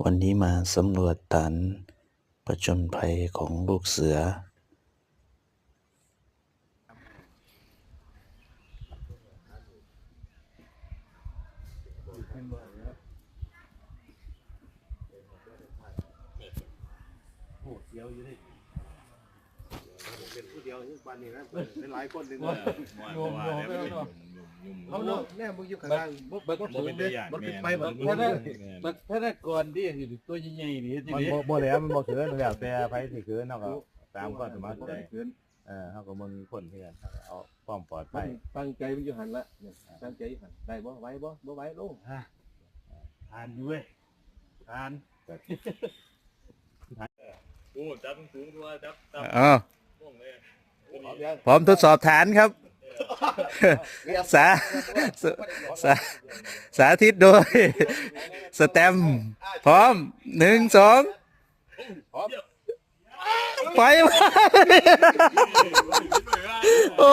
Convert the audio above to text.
วันนี้มาสำรวจฐานประจนภัยของลูกเสือ เดียวอยู่นี่เป็นผู้เดียวนี่วันนี้นะเป็นหลายคนเลยโยมโยมไปแล้วเนาะ เอาเนาะแน่มึงอยู่ข้างล่างบ่บ่บ่ถึงเด้บ่ขึ้นไปบ่แค่นั้นบัดแค่นั้นก่อนที่อยู่ตัวใหญ่ๆนี่ทีมันนี้บ่บ่แล้วมันบ่เกินแล้วแต่ไผสิเกินเนาะก็ตามความสมัครใจเกินเออเฮาก็มึงคนเพื่อนเอาความปลอดภัยตั้งใจมันอยู่หันละตั้งใจหันได้บ่ไหวบ่บ่ไหวลงทานอยู่เว้ยทานโอ้จับสูงตัวจับจับอ้าวม่วงเลยพร้อมทดสอบฐานครับ สาสาสาธิตโดย สแตมป์พร้อมหนึ่งสองไปโอ้